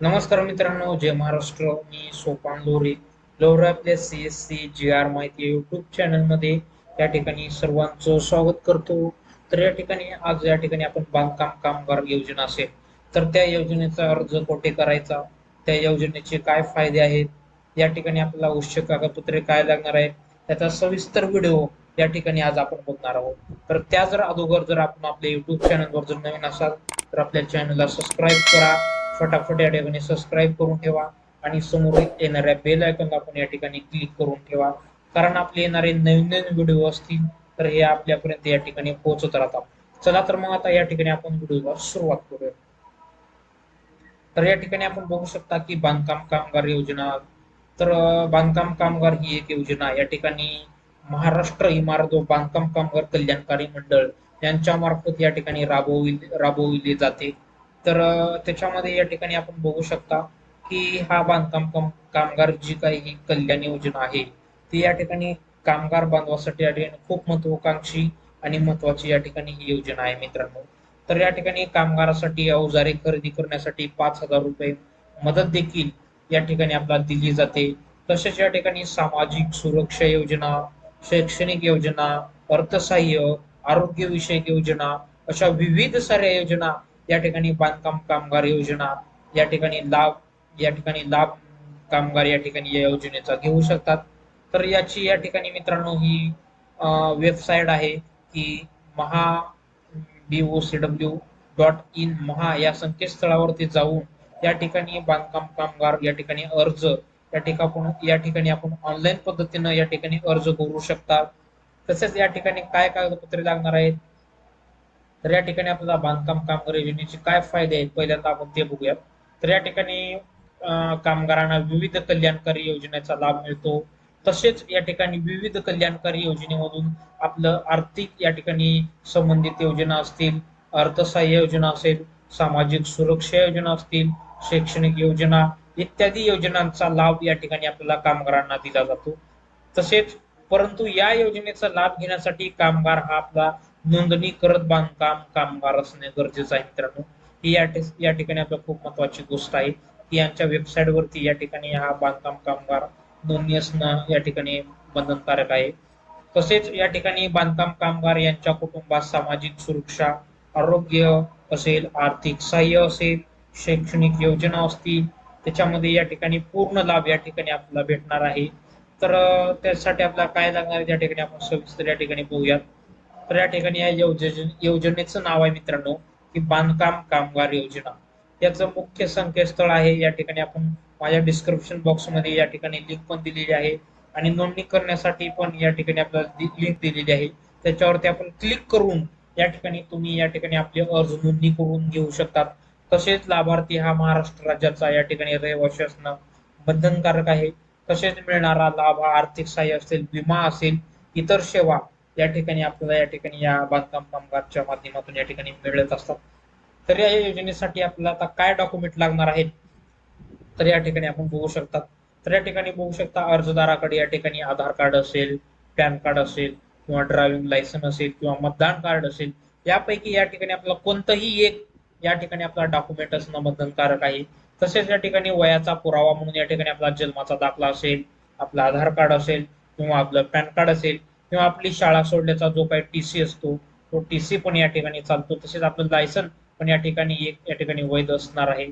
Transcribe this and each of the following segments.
नमस्कार मित्रांनो जय महाराष्ट्र. मी सोपान लोरे लोहरा आपल्या C S C G R माहिती युट्यूब चॅनलमध्ये या ठिकाणी सर्वांचं स्वागत करतो. तर या ठिकाणी आज या ठिकाणी आपण बांधकाम कामगार योजना असेल तर त्या योजनेचा अर्ज कोठे करायचा? त्या योजनेचे काय फायदे आहेत? या ठिकाणी आपल्याला आवश्यक कागदपत्रे काय लागणार आहेत? त्याचा सविस्तर व्हिडिओ या ठिकाणी आज आपण बघणार आहोत. तर त्या जर अगोदर जर आपण आपल्या युट्यूब चॅनलवर जर नवीन असाल तर आपल्या चॅनलला सबस्क्राईब करा. फटाफट या ठिकाणी सबस्क्राईब करून ठेवा आणि समोर येणाऱ्या बेल आयकॉन आपण या ठिकाणी क्लिक करून ठेवा. कारण आपले येणारे नवीन नवीन व्हिडिओ असतील तर हे आपल्यापर्यंत या ठिकाणी पोहोचत राहतात. चला तर मग आता या ठिकाणी आपण व्हिडिओला सुरुवात करूया. तर या ठिकाणी आपण बघू शकता की बांधकाम कामगार योजना तर बांधकाम कामगार ही एक योजना. या ठिकाणी महाराष्ट्र इमारत व बांधकाम कामगार कल्याणकारी मंडळ यांच्या मार्फत या ठिकाणी राबवली राबवली जाते. तर त्याच्यामध्ये या ठिकाणी आपण बघू शकता की हा बांधकाम काम कामगार जी काही ही कल्याण योजना आहे ती या ठिकाणी कामगार बांधवासाठी या ठिकाणी खूप महत्वाकांक्षी आणि महत्वाची या ठिकाणी ही योजना आहे मित्रांनो. तर या ठिकाणी कामगारासाठी अवजारे खरेदी करण्यासाठी पाच हजार रुपये मदत देखील या ठिकाणी आपल्याला दिली जाते. तसेच या ठिकाणी सामाजिक सुरक्षा योजना शैक्षणिक योजना अर्थसहाय्य आरोग्य विषयक योजना अशा विविध साऱ्या योजना या ठिकाणी बांधकाम कामगार योजना या ठिकाणी लाभ या ठिकाणी लाभ कामगार या ठिकाणी या योजनेचा घेऊ शकतात तर याची या ठिकाणी मित्रांनो ही वेबसाईट आहे की Maha B O C W dot in Maha या संकेतस्थळावरती जाऊन या ठिकाणी बांधकाम कामगार या ठिकाणी अर्ज या ठिकाणी या ठिकाणी आपण ऑनलाईन पद्धतीनं या ठिकाणी अर्ज करू शकता तसेच या ठिकाणी काय कागदपत्रे लागणार आहेत तर या ठिकाणी आपल्याला बांधकाम कामगार योजनेचे काय फायदे आहेत? पहिल्यांदा आपण ते बघूयात. तर या ठिकाणी कामगारांना विविध कल्याणकारी योजनेचा लाभ मिळतो. तसेच या ठिकाणी विविध कल्याणकारी योजनेमधून आपलं आर्थिक या ठिकाणी संबंधित योजना असतील अर्थसहाय्य योजना असेल सामाजिक सुरक्षा योजना असतील शैक्षणिक योजना इत्यादी योजनांचा लाभ या ठिकाणी आपल्याला कामगारांना दिला जातो. तसेच परंतु या योजनेचा लाभ घेण्यासाठी कामगार हा आपला नोंदणी करत बांधकाम कामगार असणे गरजेचं आहे मित्रांनो. ही या ठिकाणी आपल्या खूप महत्वाची गोष्ट आहे की यांच्या वेबसाईट वरती या ठिकाणी हा बांधकाम कामगार नोंदणी असणं या ठिकाणी बंधनकारक आहे. तसेच या ठिकाणी बांधकाम कामगार यांच्या कुटुंबात सामाजिक सुरक्षा आरोग्य असेल आर्थिक सहाय्य असेल शैक्षणिक योजना असतील त्याच्यामध्ये या ठिकाणी पूर्ण लाभ या ठिकाणी आपल्याला भेटणार आहे. तर त्यासाठी आपल्याला काय लागणार आहे त्या ठिकाणी आपण सविस्तर या ठिकाणी बघूयात. तर या ठिकाणी या योजने योजनेचं नाव आहे मित्रांनो की बांधकाम कामगार योजना. याचं मुख्य संकेतस्थळ आहे या ठिकाणी आपण माझ्या डिस्क्रिप्शन बॉक्समध्ये या ठिकाणी लिंक पण दिलेली आहे. आणि नोंदणी करण्यासाठी पण या ठिकाणी आपल्याला लिंक दिलेली आहे. त्याच्यावरती आपण क्लिक करून या ठिकाणी तुम्ही या ठिकाणी आपली अर्ज नोंदणी करून घेऊ शकतात. तसेच लाभार्थी हा महाराष्ट्र राज्याचा या ठिकाणी रहिवासी असणं बंधनकारक आहे. तसेच मिळणारा लाभ हा आर्थिक सहाय्य असेल विमा असेल इतर सेवा या ठिकाणी आपल्याला या ठिकाणी या बांधकाम कामगारच्या माध्यमातून या ठिकाणी मिळत असतात तर या योजनेसाठी आपल्याला आता काय डॉक्युमेंट लागणार आहेत तर या ठिकाणी आपण बघू शकतात तर या ठिकाणी बघू शकता अर्जदाराकडे या ठिकाणी आधार कार्ड असेल पॅन कार्ड असेल किंवा ड्रायव्हिंग लायसन असेल किंवा मतदान कार्ड असेल यापैकी या ठिकाणी आपल्याला कोणतंही एक या ठिकाणी आपला डॉक्युमेंट असणं बंधनकारक आहे तसेच या ठिकाणी वयाचा पुरावा म्हणून या ठिकाणी आपला जन्माचा दाखला असेल आपला आधार कार्ड असेल किंवा आपलं पॅन कार्ड असेल किंवा आपली शाळा सोडल्याचा जो काही टी सी असतो तो टीसी पण या ठिकाणी चालतो तसेच आपलं लायसन पण या ठिकाणी एक या ठिकाणी वैध असणार आहे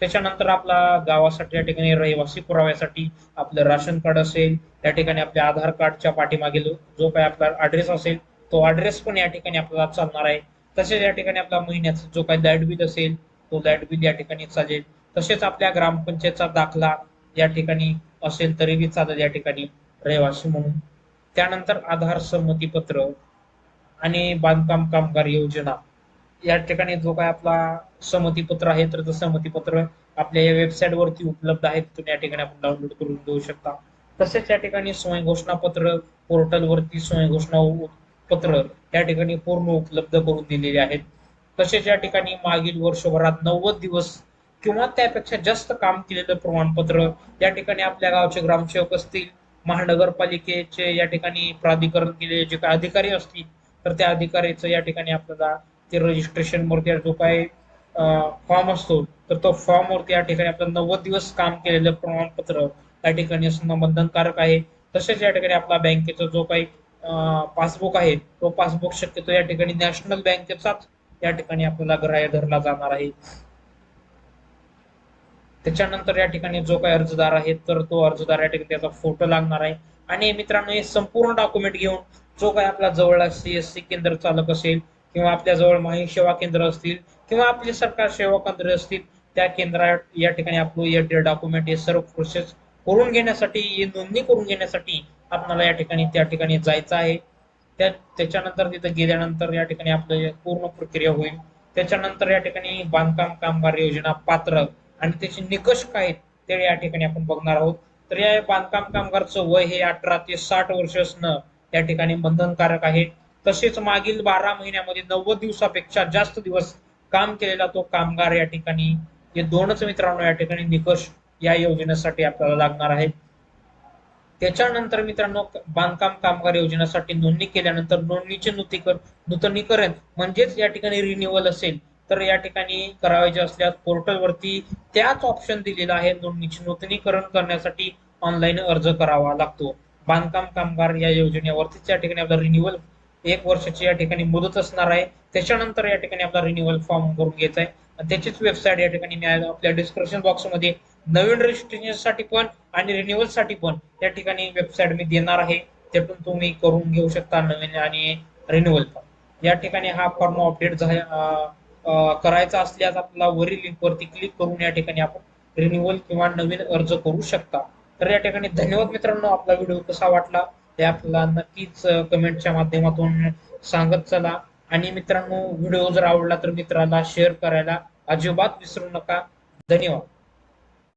त्याच्यानंतर आपला गावासाठी या ठिकाणी रहिवासी पुराव्यासाठी आपलं राशन कार्ड असेल या ठिकाणी आपल्या आधार कार्डच्या पाठीमागील जो जो काही आपला ऍड्रेस असेल तो ऍड्रेस पण या ठिकाणी आपल्याला चालणार आहे तसेच या ठिकाणी आपला महिन्याचा जो काही लाइट बिल असेल तो लाइट बिल या ठिकाणी चालेल तसेच आपल्या ग्रामपंचायतचा दाखला या ठिकाणी असेल तरीही चालेल या ठिकाणी रहिवासी म्हणून त्यानंतर आधार संमतीपत्र आणि बांधकाम कामगार योजना. या ठिकाणी जो काय आपला संमतीपत्र आहे तर ते संमतीपत्र आपल्या या वेबसाईट वरती उपलब्ध आहे. तुम्ही या ठिकाणी आपण डाउनलोड करून घेऊ शकता. तसेच या ठिकाणी स्वयंघोषणा पत्र पोर्टल वरती स्वयंघोषणा पत्र या ठिकाणी पूर्ण उपलब्ध करून दिलेले आहेत. तसेच या ठिकाणी मागील वर्षभरात नव्वद दिवस किंवा त्यापेक्षा जास्त काम केलेलं प्रमाणपत्र या ठिकाणी आपल्या गावचे ग्रामसेवक असतील महानगरपालिकेचे या ठिकाणी प्राधिकरण केलेले जे काही अधिकारी असतील तर त्या अधिकाऱ्याचं या ठिकाणी आपल्याला ते रजिस्ट्रेशन वरती जो काय फॉर्म असतो तर तो फॉर्म वरती या ठिकाणी आपलं नव्वद दिवस काम केलेलं प्रमाणपत्र या ठिकाणी असणं बंधनकारक आहे. तसेच या ठिकाणी आपला बँकेचा जो काही पासबुक आहे तो पासबुक शक्यतो या ठिकाणी नॅशनल बँकेचाच या ठिकाणी आपल्याला ग्राह्य धरला जाणार आहे. त्याच्यानंतर या ठिकाणी जो काही अर्जदार आहे तर तो अर्जदार या ठिकाणी त्याचा फोटो लागणार आहे. आणि मित्रांनो हे संपूर्ण डॉक्युमेंट घेऊन जो काही आपला जवळ सीएससी केंद्र चालक असेल किंवा आपल्या जवळ माहिती सेवा केंद्र असतील किंवा आपले सरकार सेवा केंद्र असतील त्या केंद्रात या ठिकाणी आपलं हे डॉक्युमेंट हे सर्व प्रोसेस करून घेण्यासाठी नोंदणी करून घेण्यासाठी आपल्याला या ठिकाणी त्या ठिकाणी जायचं आहे. त्या त्याच्यानंतर तिथं गेल्यानंतर या ठिकाणी आपलं पूर्ण प्रक्रिया होईल. त्याच्यानंतर या ठिकाणी बांधकाम कामगार योजना पात्र आणि त्याचे निकष काय आहेत ते या ठिकाणी आपण बघणार आहोत. तर या बांधकाम कामगारचं वय हे अठरा ते साठ वर्ष असणं या ठिकाणी बंधनकारक आहे. तसेच मागील बारा महिन्यामध्ये नव्वद दिवसापेक्षा जास्त दिवस काम केलेला तो कामगार या ठिकाणी हे दोनच मित्रांनो या ठिकाणी निकष या योजनेसाठी आपल्याला लागणार आहे त्याच्यानंतर मित्रांनो बांधकाम कामगार योजनेसाठी नोंदणी केल्यानंतर नोंदणीचे नूतीकरण नूतनीकरण म्हणजेच या ठिकाणी रिन्युअल असेल तर या ठिकाणी करावायचे असल्यास पोर्टलवरती त्याच ऑप्शन दिलेला आहे. नोंदणीचे नूतनीकरण करण्यासाठी ऑनलाईन अर्ज करावा लागतो. बांधकाम कामगार या योजनेवरतीच या ठिकाणी आपला रिन्युअल एक वर्षाची या ठिकाणी मुदत असणार आहे. त्याच्यानंतर या ठिकाणी आपला रिन्युअल फॉर्म करून घ्यायचा आहे. आणि त्याचीच वेबसाईट या ठिकाणी मी आपल्या डिस्क्रिप्शन बॉक्समध्ये नवीन रजिस्ट्रेशनसाठी पण आणि रिन्युअलसाठी पण या ठिकाणी वेबसाईट मी देणार आहे. त्यातून तुम्ही करून घेऊ शकता नवीन आणि रिन्युअल पण. या ठिकाणी हा फॉर्म अपडेट झाला करायचा असल्यास आपला वरील लिंक वरती क्लिक करून या ठिकाणी आपण रिन्युअल किंवा नवीन अर्ज करू शकता. तर या ठिकाणी धन्यवाद मित्रांनो आपला व्हिडिओ कसा वाटला हे आपल्याला नक्कीच कमेंटच्या माध्यमातून सांगत चला. आणि मित्रांनो व्हिडिओ जर आवडला तर मित्राला शेअर करायला अजिबात विसरू नका. धन्यवाद.